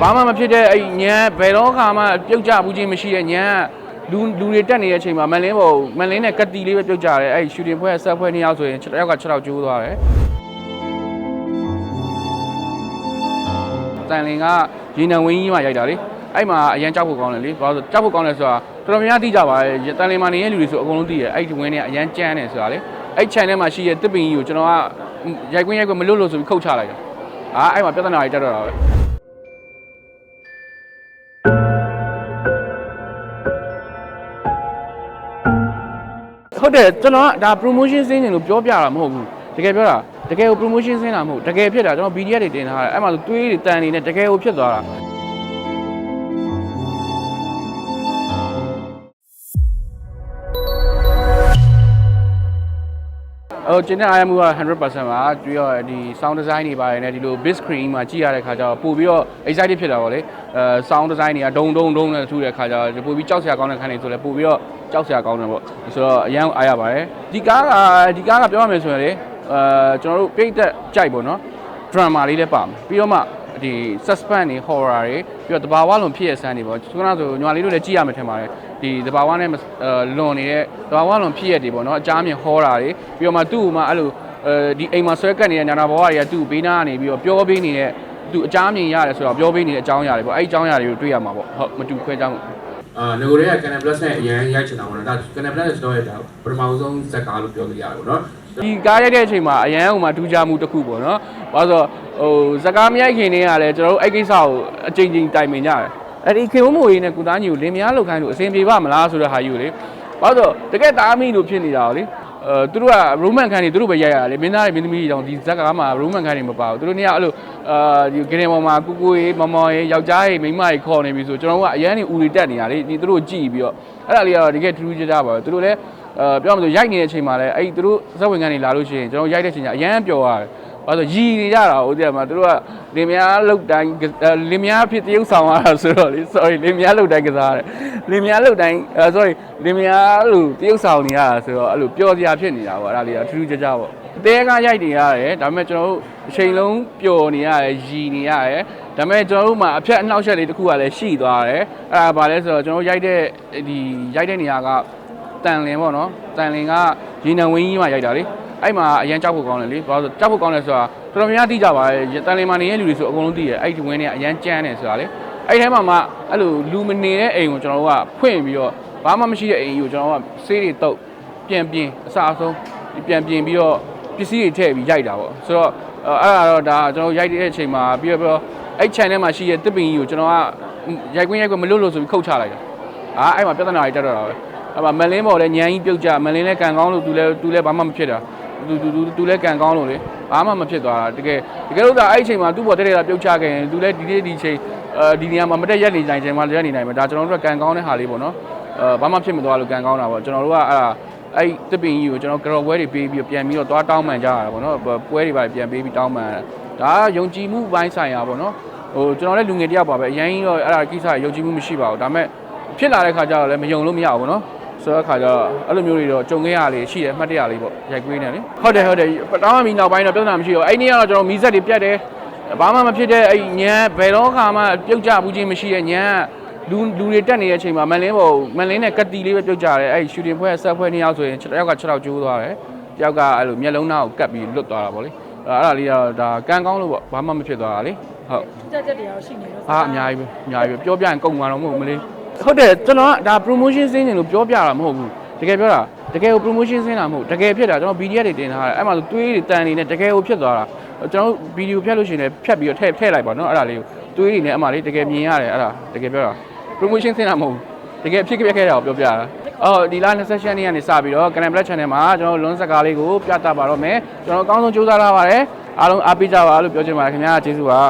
ဘာမှမဖြစ်တဲ့အဲ့ညံဘယ်တော့ခါမှပြုတ်ကြဘူးချင်းမရှိတဲ့ညံလူလူတွေတက်နေတဲ့အချိန်မှာမန်လင်းပေါ်မန်လင်းနဲ့ကတ်တီလေးပဲပြုတ်ကြတယ်အဲ့ရှူတင်ဖွဲဆက်ဖွဲနှစ်ယောက်ဆိုရင်6ယောက်က6ယောက်ကျိုးသွားတယ်တန်လင်ကရေနံဝင်းကြီးမှရိုက်တာလေအဲ့မှာအရန်ကြောက်ဖို့ကောင်းတယ်လေဘာလို့ကြောက်ဖို့ကောင်းလဲဆိုတာတော်တော်များများသိကြပါတယ်တန်လင်မှာနေတဲ့လူတွေဆိုအကုန်လုံးသိတယ်အဲ့ဒီဝင်းနဲ့အရန်ကြမ်းတယ်ဆိုတာလေအဲ့ channel မှာရှိတဲ့တစ်ပင်ကြီးကိုကျွန်တော်ကရိုက်ကွင်းရိုက်ကွင်းမလွတ်လို့ဆိုပြီးခုတ်ချလိုက်တာအာအဲ့မှာပြဿနာတွေတက်တော့တာပဲ ဟုတ်တယ်ကျွန်တော်ကဒါ promotion စင်းနေလို့ပြောပြတာမဟုတ်ဘူးတကယ်ပြောတာတကယ်ကို promotion စင်းတာမဟုတ်တကယ်ဖြစ်တာကျွန်တော် BDS တွေတင်ထားတယ်အဲ့မှာဆိုသွေးတွေတန်နေနဲ့တကယ်ကိုဖြစ်သွားတာ အော်ကျင်းတဲ့ IM က100%ပါပြီးတော့ဒီ sound design တွေပါတယ်ねဒီလို big screen မှာကြည့်ရတဲ့ခါကျတော့ပို့ပြီးတော့ excited ဖြစ်တာပေါ့လေအဲ sound design တွေကဒုံဒုံဒုံနဲ့ထူတဲ့ခါကျတော့ပို့ပြီးကြောက်စရာကောင်းတဲ့ခန်းတွေဆိုလဲပို့ပြီးတော့ကြောက်စရာကောင်းတယ်ပေါ့ဆိုတော့အရန်အားရပါတယ်ဒီကားကဒီကားကပြောရမယ်ဆိုရင်လေအဲကျွန်တော်တို့ပြိတ်သက်ကြိုက်ပေါ့နော် drama လေးလည်းပါမယ်ပြီးတော့မှဒီ suspense တွေ horror တွေပြီးတော့တဘာဝလုံးဖြစ်ရဆန်းတွေပေါ့ခုနကဆိုညီမလေးတို့လည်းကြည့်ရမယ်ထင်ပါတယ် ဒီတဘာဝနဲ့လွန်နေတဲ့တဘာဝလုံးဖြစ်ရတွေပေါ့နော်အကြမ်းမြင် horror တွေပြီးတော့မှသူ့မှာအဲ့လိုအဲဒီအိမ်မှာဆွဲကတ်နေတဲ့ညာနာဘဝတွေကသူ့ဘေးနားကနေပြီးတော့ပြောပေးနေတဲ့သူအကြမ်းမြင်ရတယ်ဆိုတော့ပြောပေးနေတဲ့အကြောင်းအရာတွေပေါ့အဲ့ဒီအကြောင်းအရာတွေကိုတွေ့ရမှာပေါ့ဟုတ်မတူခွဲကြောင်းအာငကိုတွေက Canal Plus နဲ့အရင်ရိုက်ချင်တာပေါ့နော်ဒါ Canal Plus ကျွန်တော်ရဲ့ဒါပထမဆုံးဇက်ကားလို့ပြောလို့ရတယ်ပေါ့နော်ဒီကားရိုက်တဲ့အချိန်မှာအရန်ဟိုမှာထူးခြားမှုတစ်ခုပေါ့နော်။ဘာလို့ဆိုတော့ဟိုစကားမရိုက်ခင်တည်းကလည်းကျွန်တော်တို့အဲ့ကိစ္စကိုအချိန်ချင်းတိုင်ပင်ကြတယ်။ အဲ့ဒီခေဝမိုးကြီးနဲ့ကုသားကြီးကိုလင်မယားလောက်ခိုင်းလို့အဆင်ပြေပါမလားဆိုတဲ့ဟာယူလေ။ဘာလို့ဆိုတော့တကယ်သားမိလို့ဖြစ်နေတာကိုလေ။အဲသူတို့က roman ခန်းတွေသူတို့ပဲရိုက်ရတယ်မင်းသားတွေမင်းသမီးတွေတောင်ဒီဇက်ကားမှာ roman ခန်းတွေမပါဘူးသူတို့နေကအဲ့လိုအာဒီဂရင်ပေါ်မှာကူကူရေးမမော်ရေးယောက်ျားရေးမိန်းမရေးခေါ်နေပြီဆိုကျွန်တော်တို့ကအရန်နေဦးတွေတက်နေရလေဒီသူတို့ကြည့်ပြီးတော့အဲ့ဒါလေးကတော့တကယ်ထူးထူးခြားခြားပါပဲသူတို့လည်းအဲပြောမှဆိုရိုက်နေတဲ့အချိန်မှာလည်းအဲ့ဒီသူတို့ဇက်ဝင်ကန်တွေလာလို့ရှိရင်ကျွန်တော်ရိုက်တဲ့အချိန်ကျအရန်ပျော်ရတယ်။ ဘာလို့ရည်နေကြတာဟုတ်တယ်မှာသူတို့ကလင်မယားလုတ်တိုင်းအဲလင်မယားဖြစ်တရုပ်ဆောင်ရတာဆိုတော့လေ sorry လင်မယားလုတ်တိုင်းကစားရတယ်။လင်မယားလုတ်တိုင်းအဲ sorry လင်မယားလို့တရုပ်ဆောင်နေရတာဆိုတော့အဲ့လိုပျော်စရာဖြစ်နေတာပေါ့အဲ့ဒါလေးကထူးထူးခြားခြားပေါ့။အသေးကရိုက်နေရတယ်ဒါပေမဲ့ကျွန်တော်တို့အချိန်လုံးပျော်နေရတယ်ရည်နေရတယ်ဒါပေမဲ့ကျွန်တော်တို့မှာအဖြတ်အနှောက်အယှက်လေးတစ်ခုကလည်းရှိသွားတယ်။အဲ့ဒါဘာလဲဆိုတော့ကျွန်တော်တို့ရိုက်တဲ့ဒီရိုက်တဲ့နေရာကတန်လင်ပေါ့နော်တန်လင်ကရေနံဝင်းကြီးမှရိုက်တာလေ အဲ့မှာအရန်ကြောက်ဖို့ကောင်းတယ်လေဘာလို့လဲဆိုကြောက်ဖို့ကောင်းတယ်ဆိုတာတော်တော်များများသိကြပါတယ်တန်လင်မှာနေတဲ့လူတွေဆိုအကုန်လုံးသိတယ်အဲ့ဒီဝင်းနဲ့အရန်ကြမ်းတယ်ဆိုတာလေအဲ့ဒီထဲမှာမှအဲ့လိုလူမနေတဲ့အိမ်ကိုကျွန်တော်တို့ကဖွင့်ပြီးတော့ဘာမှမရှိတဲ့အိမ်ကြီးကိုကျွန်တော်တို့ကဆေးတွေတုပ်ပြန်ပြင်အစားအဆုံးပြန်ပြင်ပြီးတော့ပစ္စည်းတွေထည့်ပြီးရိုက်တာပေါ့ဆိုတော့အဲ့ဒါတော့ဒါကျွန်တော်ရိုက်တဲ့အချိန်မှာပြီးတော့အဲ့ channel မှာရှိတဲ့တစ်ပင်ကြီးကိုကျွန်တော်ကရိုက်ကွင်းရိုက်ကွင်းမလွတ်လို့ဆိုပြီးခုတ်ချလိုက်တာအာအဲ့မှာပြဿနာတွေတက်တော့တာပဲအဲ့မှာမလင်းပေါ်လဲညမ်းကြီးပြုတ်ကြမလင်းလဲကန်ကောင်းလို့သူလဲသူလဲဘာမှမဖြစ်တာ သူသူသူသူလဲကန်ကောင်းလို့လေဘာမှမဖြစ်သွားတာတကယ်တကယ်လို့ဒါအဲ့ဒီချိန်မှာသူ့ပေါ်တက်တက်တာပြုတ်ချခဲ့ရင်သူလဲဒီနေ့ဒီချိန်အဲဒီနေရာမှာမတက်ရက်နေနိုင်ချိန်မှာရက်နေနိုင်မှာဒါကျွန်တော်တို့ကကန်ကောင်းတဲ့ဟာလေးပေါ့နော်အဲဘာမှဖြစ်မသွားလို့ကန်ကောင်းတာပေါ့ကျွန်တော်တို့ကအဲ့ဒါအဲ့တစ်ပင်ကြီးကိုကျွန်တော်ကရော်ပွဲတွေပေးပြီးပြန်ပြီးတော့သွားတောင်းပန်ကြရတာပေါ့နော်ပွဲတွေပါပြန်ပေးပြီးတောင်းပန်ရတာဒါကယုံကြည်မှုပိုင်းဆိုင်ရာပေါ့နော်ဟိုကျွန်တော်လည်းလူငယ်တယောက်ပါပဲအရင်ကြီးတော့အဲ့ဒါကိစ္စယုံကြည်မှုမရှိပါဘူးဒါပေမဲ့ဖြစ်လာတဲ့ခါကျတော့လည်းမယုံလို့မရဘူးပေါ့နော် ဆိုတော့အခါကျတော့အဲ့လိုမျိုးတွေတော့ကြုံခဲ့ရလေရှိတယ်အမှတ်တရလေးပေါ့ရိုက်ကွေးနေလေဟုတ်တယ်ဟုတ်တယ်တောင်းမှမီနောက်ပိုင်းတော့ပြဿနာမရှိတော့အဲ့ဒီနေ့ကတော့ကျွန်တော်မီးဆက်တွေပြတ်တယ်ဘာမှမဖြစ်တဲ့အဲ့ညံဘယ်တော့ခါမှပြုတ်ကြဘူးချင်းမရှိတဲ့ညံလူလူတွေတက်နေတဲ့အချိန်မှာမန်လင်းပေါ်မန်လင်းနဲ့ကတ်တီလေးပဲပြုတ်ကြတယ်အဲ့ရှူတင်ဖွဲဆက်ဖွဲနှစ်ယောက်ဆိုရင်6ယောက်က6ယောက်ကျိုးသွားတယ်တယောက်ကအဲ့လိုမျက်လုံးသားကိုကတ်ပြီးလွတ်သွားတာပေါ့လေအဲ့ဒါလေးကတော့ဒါကံကောင်းလို့ပေါ့ဘာမှမဖြစ်သွားတာလေဟုတ်တက်ချက်တွေရောရှိနေတော့အားအများကြီးပဲအများကြီးပဲပြောပြရင်ကုန်သွားတော့မဟုတ်ဘူးမလေး ဟုတ်တယ်ကျွန်တော်ကဒါ promotion စင်းနေလို့ပြောပြတာမဟုတ်ဘူးတကယ်ပြောတာတကယ်ကို promotion စင်းတာမဟုတ်တကယ်ဖြစ်တာကျွန်တော် BDS တွေတင်ထားတယ်အဲ့မှာဆိုသွေးတွေတန်နေနဲ့တကယ်ကိုဖြစ်သွားတာကျွန်တော်ဗီဒီယိုဖြတ်လို့ရှိရင်လည်းဖြတ်ပြီးတော့ထည့်ထည့်လိုက်ပါနော်အဲ့ဒါလေးကိုသွေးတွေနဲ့အမှလေးတကယ်မြင်ရတယ်အဲ့ဒါတကယ်ပြောတာ promotion စင်းတာမဟုတ်ဘူးတကယ်ဖြစ်ခဲ့ခဲ့တာကိုပြောပြတာအော်ဒီလ20ရက်နေ့ကနေစပြီးတော့ Canal Black Channel မှာကျွန်တော်လွန်စကားလေးကိုပြသပါတော့မယ်ကျွန်တော်အကောင်းဆုံးကြိုးစားထားပါတယ်အားလုံးအားပေးကြပါလို့ပြောချင်ပါတယ်ခင်ဗျာကျေးဇူးပါ